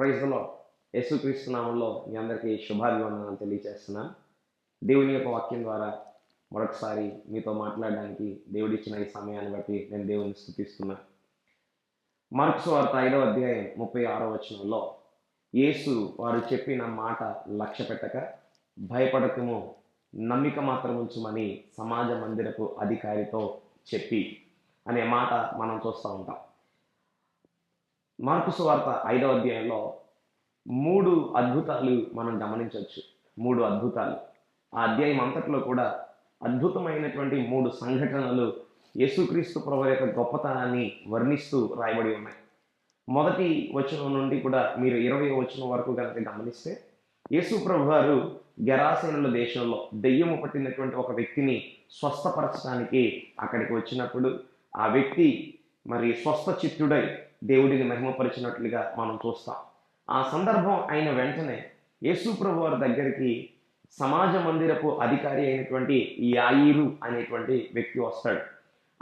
ప్రైజ్లో యేసుక్రీస్తు నామంలో మీ అందరికీ శుభాభివందనాలు తెలియజేస్తున్నాను. దేవుని యొక్క వాక్యం ద్వారా మరొకసారి మీతో మాట్లాడడానికి దేవుడిచ్చిన ఈ సమయాన్ని బట్టి నేను దేవుని స్థుతిస్తున్నాను. మార్క్స్ వార్త ఐదవ అధ్యాయం ముప్పై ఆరో వచనంలో యేసు వారు చెప్పిన మాట లక్ష్య పెట్టక భయపడకము నమ్మిక మాత్రం ఉంచమని సమాజ మందిరపు అధికారితో చెప్పి అనే మాట మనం చూస్తూ ఉంటాం. మార్కు సువార్త ఐదవ అధ్యాయంలో మూడు అద్భుతాలు మనం గమనించవచ్చు. మూడు అద్భుతాలు. ఆ అధ్యాయం అంతట్లో కూడా అద్భుతమైనటువంటి మూడు సంఘటనలు యేసుక్రీస్తు ప్రభు యొక్క గొప్పతనాన్ని వర్ణిస్తూ రాయబడి ఉన్నాయి. మొదటి వచనం నుండి కూడా మీరు ఇరవై వచనం వరకు కనుక గమనిస్తే యేసు ప్రభు గారు గెరాసేనుల దేశంలో దెయ్యము పట్టినటువంటి ఒక వ్యక్తిని స్వస్థపరచడానికి అక్కడికి వచ్చినప్పుడు ఆ వ్యక్తి మరి స్వస్థ చిత్తుడై దేవుడిని మహిమపరిచినట్లుగా మనం చూస్తాం. ఆ సందర్భం అయిన వెంటనే యేసు ప్రభు వారి దగ్గరికి సమాజ మందిరపు అధికారి అయినటువంటి యాయిరు అనేటువంటి వ్యక్తి వస్తాడు.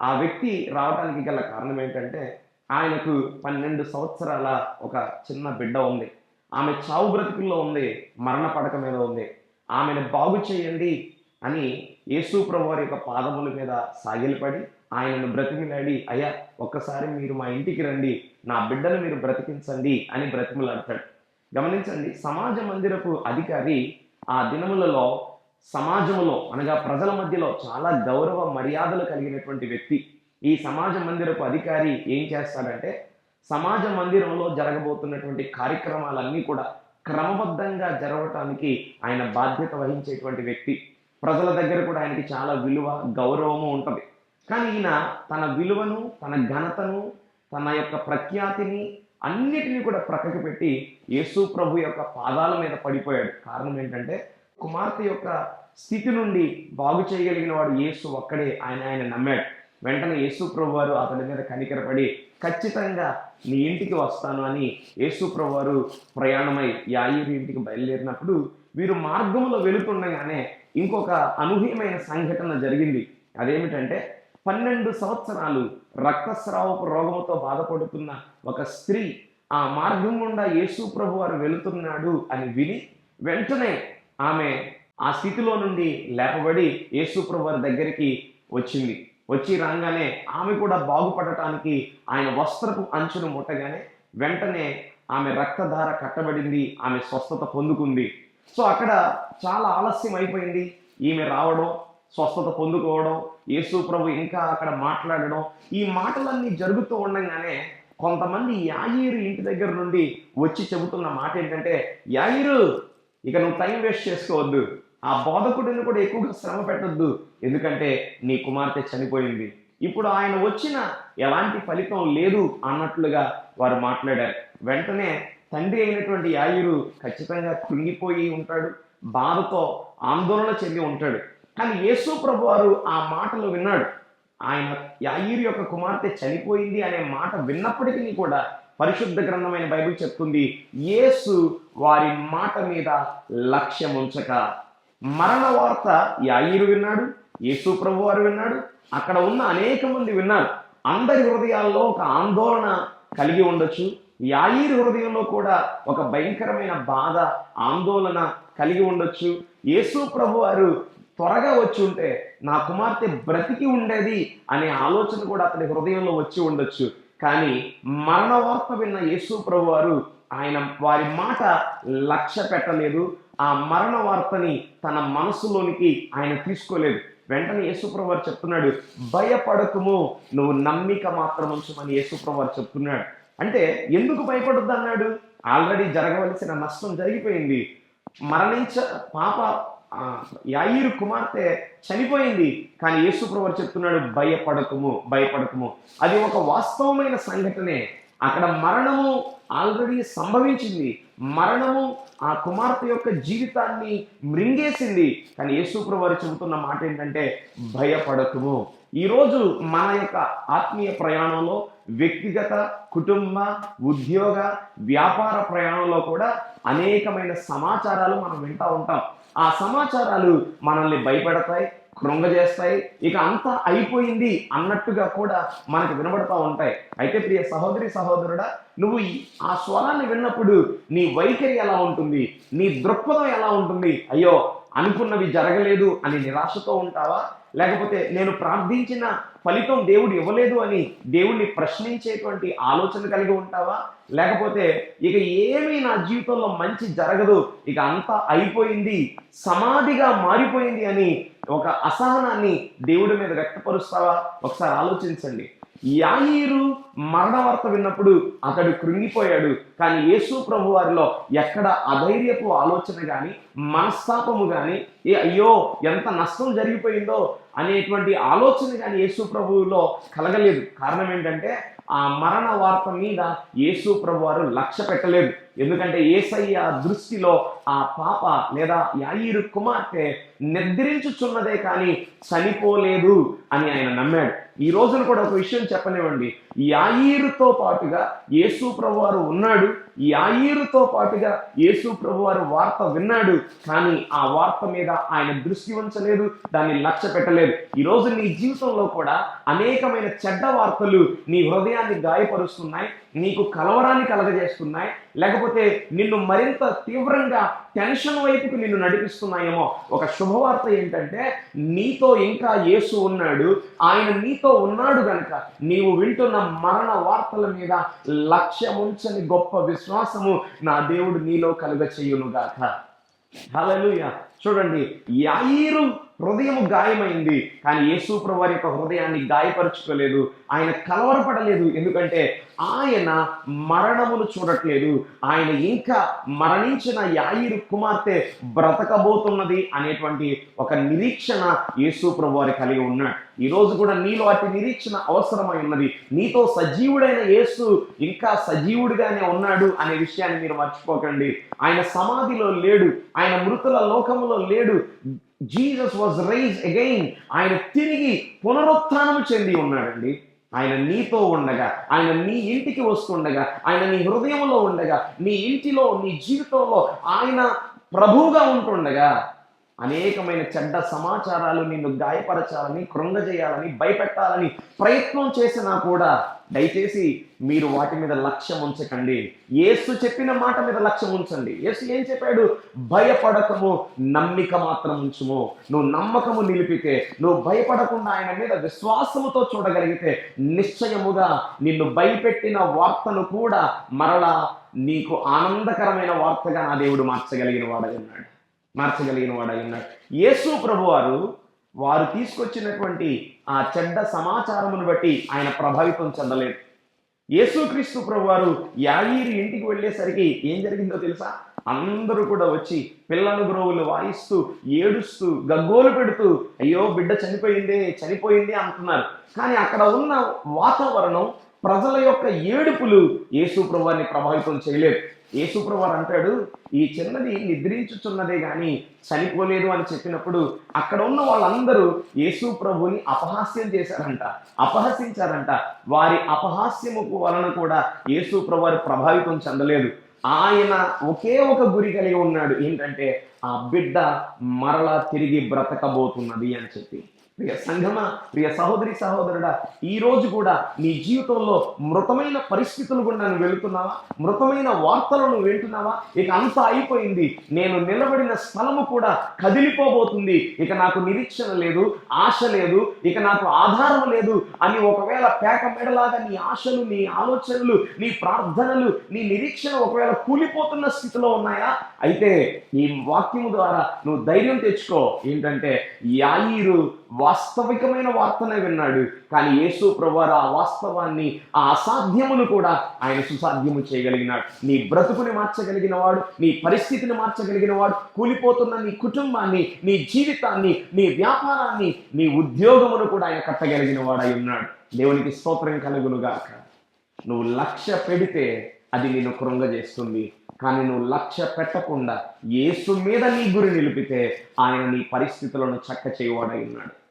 ఆ వ్యక్తి రావడానికి గల కారణం ఏంటంటే ఆయనకు పన్నెండు సంవత్సరాల ఒక చిన్న బిడ్డ ఉంది. ఆమె చావు బ్రతుకుల్లో ఉంది మరణ పడక మీద ఉంది. ఆమెను బాగు చేయండి అని యేసు ప్రభు వారి యొక్క పాదముల మీద సాగిలపడి ఆయనను బ్రతిమిలాడి అయ్యా ఒక్కసారి మీరు మా ఇంటికి రండి నా బిడ్డను మీరు బ్రతికించండి అని బ్రతిమలాడతాడు. గమనించండి సమాజ మందిరపు అధికారి ఆ దినములలో సమాజంలో అనగా ప్రజల మధ్యలో చాలా గౌరవ మర్యాదలు కలిగినటువంటి వ్యక్తి. ఈ సమాజ మందిరపు అధికారి ఏం చేస్తాడంటే సమాజ మందిరంలో జరగబోతున్నటువంటి కార్యక్రమాలన్నీ కూడా క్రమబద్ధంగా జరగటానికి ఆయన బాధ్యత వహించేటువంటి వ్యక్తి. ప్రజల దగ్గర కూడా ఆయనకి చాలా విలువ గౌరవము ఉంటుంది. కానీ ఈయన తన విలువను తన ఘనతను తన యొక్క ప్రఖ్యాతిని అన్నిటినీ కూడా ప్రక్కకి పెట్టి యేసు ప్రభు యొక్క పాదాల మీద పడిపోయాడు. కారణం ఏంటంటే కుమార్తె యొక్క స్థితి నుండి బాగు చేయగలిగిన వాడు యేసు ఒక్కడే ఆయన ఆయన నమ్మాడు. వెంటనే యేసు ప్రభు వారు అతని మీద కనికరపడి ఖచ్చితంగా నీ ఇంటికి వస్తాను అని యేసు ప్రభు వారు ప్రయాణమై యాయూరి ఇంటికి బయలుదేరినప్పుడు వీరు మార్గంలో వెళుతుండగానే ఇంకొక అనూహ్యమైన సంఘటన జరిగింది. అదేమిటంటే పన్నెండు సంవత్సరాలు రక్తస్రావపు రోగంతో బాధపడుతున్న ఒక స్త్రీ ఆ మార్గం గుండా యేసు ప్రభు వారు వెళుతున్నాడు అని విని వెంటనే ఆమె ఆ స్థితిలో నుండి లేపబడి యేసు ప్రభు వారి దగ్గరికి వచ్చింది. వచ్చి రాగానే ఆమె కూడా బాగుపడటానికి ఆయన వస్త్రపు అంచును ముట్టగానే వెంటనే ఆమె రక్తధార కట్టబడింది ఆమె స్వస్థత పొందుకుంది. సో అక్కడ చాలా ఆలస్యం అయిపోయింది. ఈమె రావడం స్వస్థత పొందుకోవడం యేసు ప్రభు ఇంకా అక్కడ మాట్లాడడం ఈ మాటలన్నీ జరుగుతూ ఉండగానే కొంతమంది యాయిరు ఇంటి దగ్గర నుండి వచ్చి చెబుతున్న మాట ఏంటంటే యాయిరు ఇక నువ్వు టైం వేస్ట్ చేసుకోవద్దు. ఆ బోధకుడిని కూడా ఎక్కువగా శ్రమ పెట్టద్దు. ఎందుకంటే నీ కుమార్తె చనిపోయింది. ఇప్పుడు ఆయన వచ్చిన ఎలాంటి ఫలితం లేదు అన్నట్లుగా వారు మాట్లాడారు. వెంటనే తండ్రి అయినటువంటి యాయురు ఖచ్చితంగా కృంగిపోయి ఉంటాడు. బాధతో ఆందోళన చెంది ఉంటాడు. కానీ యేసు ప్రభు వారు ఆ మాటలు విన్నాడు. ఆయన యాయిరు యొక్క కుమార్తె చనిపోయింది అనే మాట విన్నప్పటికీ కూడా పరిశుద్ధ గ్రంథమైన బైబిల్ చెప్తుంది యేసు వారి మాట మీద లక్ష్యం ఉంచక. మరణ వార్త యాయిరు విన్నాడు యేసు ప్రభు వారు విన్నాడు అక్కడ ఉన్న అనేక మంది విన్నారు. అందరి హృదయాల్లో ఒక ఆందోళన కలిగి ఉండొచ్చు. యాయిరు హృదయంలో కూడా ఒక భయంకరమైన బాధ ఆందోళన కలిగి ఉండొచ్చు. యేసు ప్రభు వారు త్వరగా వచ్చి ఉంటే నా కుమార్తె బ్రతికి ఉండేది అనే ఆలోచన కూడా అతని హృదయంలో వచ్చి ఉండొచ్చు. కానీ మరణ వార్త విన్న యేసు ప్రభు వారు ఆయన వారి మాట లక్ష్య పెట్టలేదు. ఆ మరణ వార్తని తన మనసులోనికి ఆయన తీసుకోలేదు. వెంటనే యేసుప్రభు వారు చెప్తున్నాడు భయపడకము నువ్వు నమ్మిక మాత్రం ఉంచమని యేసుప్రభు వారు చెప్తున్నాడు. అంటే ఎందుకు భయపడొద్దు అన్నాడు ఆల్రెడీ జరగవలసిన నష్టం జరిగిపోయింది. మరణించ పాప యాయిరు కుమార్తె చనిపోయింది కానీ యేసుప్రభు చెప్తున్నాడు భయపడకము భయపడకము. అది ఒక వాస్తవమైన సంఘటనే. అక్కడ మరణము ఆల్రెడీ సంభవించింది. మరణము ఆ కుమార్తె యొక్క జీవితాన్ని మృంగేసింది. కానీ యేసుప్రభు వారు చెబుతున్న మాట ఏంటంటే భయపడకము. ఈరోజు మన యొక్క ఆత్మీయ ప్రయాణంలో వ్యక్తిగత కుటుంబ ఉద్యోగ వ్యాపార ప్రయాణంలో కూడా అనేకమైన సమాచారాలు మనం వింటూ ఉంటాం. ఆ సమాచారాలు మనల్ని భయపెడతాయి కృంగజేస్తాయి. ఇక అంతా అయిపోయింది అన్నట్టుగా కూడా మనకు వినబడతా ఉంటాయి. అయితే ప్రియ సహోదరి సహోదరుడా నువ్వు ఈ- ఆ స్వరాన్ని విన్నప్పుడు నీ వైఖరి ఎలా ఉంటుంది? నీ దృక్పథం ఎలా ఉంటుంది? అయ్యో అనుకున్నవి జరగలేదు అని నిరాశతో ఉంటావా? లేకపోతే నేను ప్రార్థించిన ఫలితం దేవుడు ఇవ్వలేదు అని దేవుణ్ణి ప్రశ్నించేటువంటి ఆలోచన కలిగి ఉంటావా? లేకపోతే ఇక ఏమీ నా జీవితంలో మంచి జరగదు ఇక అంతా అయిపోయింది సమాధిగా మారిపోయింది అని ఒక అసహనాన్ని దేవుడి మీద వ్యక్తపరుస్తావా? ఒకసారి ఆలోచించండి. యాయిరు మరణ వార్త విన్నప్పుడు అతడు కృంగిపోయాడు. కానీ యేసు ప్రభు వారిలో ఎక్కడ అధైర్యపు ఆలోచన కానీ మనస్తాపము కానీ ఏ అయ్యో ఎంత నష్టం జరిగిపోయిందో అనేటువంటి ఆలోచన కానీ యేసు ప్రభువులో కలగలేదు. కారణం ఏంటంటే ఆ మరణ వార్త మీద యేసు ప్రభు వారు లక్ష్య పెట్టలేదు. ఎందుకంటే ఏసయ్య దృష్టిలో ఆ పాప లేదా యాయిరు కుమార్తె నిద్రించుచున్నదే కానీ చనిపోలేదు అని ఆయన నమ్మాడు. ఈ రోజున కూడా ఒక విషయం చెప్పనివ్వండి. యాయిరుతో పాటుగా యేసు ప్రభువారు ఉన్నాడు. యాయిరుతో పాటుగా యేసు ప్రభువారు వార్త విన్నాడు. కానీ ఆ వార్త మీద ఆయన దృష్టి ఉంచలేదు దాన్ని లక్ష్య పెట్టలేదు. ఈ రోజు నీ జీవితంలో కూడా అనేకమైన చెడ్డ వార్తలు నీ హృదయాన్ని గాయపరుస్తున్నాయి నీకు కలవరాన్ని కలగజేస్తున్నాయి. లేకపోతే నిన్ను మరింత తీవ్రంగా టెన్షన్ వైపుకు నిన్ను నడిపిస్తున్నాయేమో. ఒక శుభవార్త ఏంటంటే నీతో ఇంకా యేసు ఉన్నాడు. ఆయన నీతో ఉన్నాడు గనక నీవు వింటున్న మరణ వార్తల మీద లక్ష్యముంచని గొప్ప విశ్వాసము నా దేవుడు నీలో కలుగ చేయునుగాక హల్లెలూయా. చూడండి యాయిరు హృదయం గాయమైంది. కానీ యేసు వారి యొక్క హృదయాన్ని గాయపరుచుకోలేదు. ఆయన కలవరపడలేదు. ఎందుకంటే ఆయన మరణమును చూడట్లేదు. ఆయన ఇంకా మరణించిన యాయిరు కుమార్తె బ్రతకబోతున్నది అనేటువంటి ఒక నిరీక్షణ యేసు వారి కలిగి ఉన్నాడు. ఈరోజు కూడా నీలో అతి నిరీక్షణ అవసరమై ఉన్నది. నీతో సజీవుడైన యేసు ఇంకా సజీవుడిగానే ఉన్నాడు అనే విషయాన్ని మీరు మర్చిపోకండి. ఆయన సమాధిలో లేడు. ఆయన మృతుల లోకములో లేడు. జీసస్ వాజ్ రైజ్ అగైన్ ఆయన తిరిగి పునరుత్నము చెంది ఉన్నాడండి. ఆయన నీతో ఉండగా ఆయన నీ ఇంటికి వస్తుండగా ఆయన నీ హృదయంలో ఉండగా నీ ఇంటిలో నీ జీవితంలో ఆయన ప్రభువుగా ఉంటుండగా అనేకమైన చెడ్డ సమాచారాలు నిన్ను గాయపరచాలని కృంగజేయాలని భయపెట్టాలని ప్రయత్నం చేసినా కూడా దయచేసి మీరు వాటి మీద లక్ష్యం ఉంచకండి. యేసు చెప్పిన మాట మీద లక్ష్యం ఉంచండి. యేసు ఏం చెప్పాడు? భయపడకము నమ్మిక మాత్రం ఉంచుము. నువ్వు నమ్మకము నిలిపితే నువ్వు భయపడకుండా ఆయన మీద విశ్వాసముతో చూడగలిగితే నిశ్చయముగా నిన్ను భయపెట్టిన వార్తను కూడా మరలా నీకు ఆనందకరమైన వార్తగా నా దేవుడు మార్చగలిగిన వాడై ఉన్నాడు. మార్చగలిగిన వాడై ఉన్నాడు. యేసు ప్రభువారు వారు తీసుకొచ్చినటువంటి ఆ చెడ్డ సమాచారమును బట్టి ఆయన ప్రభావితం చెందలేదు. యేసుక్రీస్తు ప్రభువారు యాయిరు ఇంటికి వెళ్ళేసరికి ఏం జరిగిందో తెలుసా? అందరూ కూడా వచ్చి పిల్లల గ్రోవులు వాయిస్తూ ఏడుస్తూ గగ్గోలు పెడుతూ అయ్యో బిడ్డ చనిపోయిందే చనిపోయింది అంటున్నారు. కానీ అక్కడ ఉన్న వాతావరణం ప్రజల యొక్క ఏడుపులు యేసు ప్రభావితం చేయలేదు. యేసు అంటాడు ఈ చిన్నది నిద్రించుచున్నదే కానీ చనిపోలేదు అని చెప్పినప్పుడు అక్కడ ఉన్న వాళ్ళందరూ యేసు ప్రభుని అపహాస్యం చేశారంట అపహసించారంట. వారి అపహాస్యము వలన కూడా యేసు ప్రభువారు ప్రభావితం చెందలేదు. ఆయన ఒకే ఒక గురి కలిగి ఉన్నాడు. ఏంటంటే ఆ బిడ్డ మరలా తిరిగి బ్రతకబోతున్నది అని చెప్పి. ప్రియ సంఘమా ప్రియ సహోదరి సహోదరుడా ఈ రోజు కూడా నీ జీవితంలో మృతమైన పరిస్థితులు గుండా నువ్వు వెళుతున్నావా? మృతమైన వార్తలను వింటున్నావా? ఇక అంతా అయిపోయింది. నేను నిలబడిన స్థలము కూడా కదిలిపోబోతుంది. ఇక నాకు నిరీక్షణ లేదు ఆశ లేదు ఇక నాకు ఆధారం లేదు అని ఒకవేళ పేక మెడలాగా నీ ఆశలు నీ ఆలోచనలు నీ ప్రార్థనలు నీ నిరీక్షణ ఒకవేళ కూలిపోతున్న స్థితిలో ఉన్నాయా? అయితే ఈ వాక్యము ద్వారా నువ్వు ధైర్యం తెచ్చుకో. ఏంటంటే యాయిరు వాస్తవికమైన వార్తనే విన్నాడు. కానీ యేసు ప్రభువారు ఆ వాస్తవాన్ని ఆ అసాధ్యమును కూడా ఆయన సుసాధ్యము చేయగలిగినాడు. నీ బ్రతుకుని మార్చగలిగిన వాడు నీ పరిస్థితిని మార్చగలిగిన వాడు కూలిపోతున్న నీ కుటుంబాన్ని నీ జీవితాన్ని నీ వ్యాపారాన్ని నీ ఉద్యోగమును కూడా ఆయన కట్టగలిగిన వాడై ఉన్నాడు. దేవునికి స్తోత్రం కలుగునుగాక. నువ్వు లక్ష్య పెడితే అది నేను కృంగజేస్తుంది. కానీ నువ్వు లక్ష్య పెట్టకుండా యేసు మీద నీ గురి నిలిపితే ఆయన నీ పరిస్థితులను చక్క చేయవాడై ఉన్నాడు.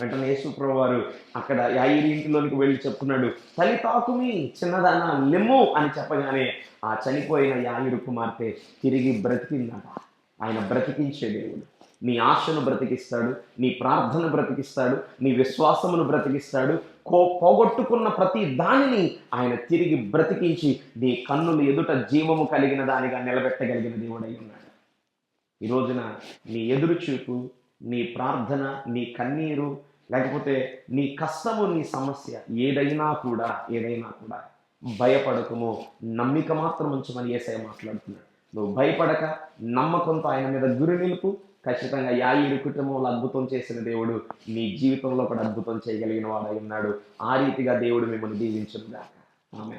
వెంటనే యేసుప్రభు వారు అక్కడ యాయిరి ఇంటిలోనికి వెళ్ళి చెప్తున్నాడు తల్లి తాకుమి చిన్నదాన లెమ్ము అని చెప్పగానే ఆ చనిపోయిన యాయిరు కుమార్తె తిరిగి బ్రతికిందట. ఆయన బ్రతికించే దేవుడు. నీ ఆశను బ్రతికిస్తాడు నీ ప్రార్థన బ్రతికిస్తాడు నీ విశ్వాసమును బ్రతికిస్తాడు. కో పోగొట్టుకున్న ప్రతి దానిని ఆయన తిరిగి బ్రతికించి నీ కన్నులు ఎదుట జీవము కలిగిన దానిగా నిలబెట్టగలిగిన దేవుడై ఉన్నాడు. ఈ రోజున నీ ఎదురు చూపు నీ ప్రార్థన నీ కన్నీరు లేకపోతే నీ కష్టము నీ సమస్య ఏదైనా కూడా ఏదైనా కూడా భయపడకము. నమ్మిక మాత్రం ఉంచమని ఏసఐ మాట్లాడుతున్నాడు. నువ్వు భయపడక నమ్మకంతో ఆయన మీద గురి నిలుపు. ఖచ్చితంగా యాయిరు కుటుంబంలో అద్భుతం చేసిన దేవుడు నీ జీవితంలో కూడా అద్భుతం చేయగలిగిన వాడై ఉన్నాడు. ఆ రీతిగా దేవుడు మిమ్మల్ని దీవించుగా ఆమె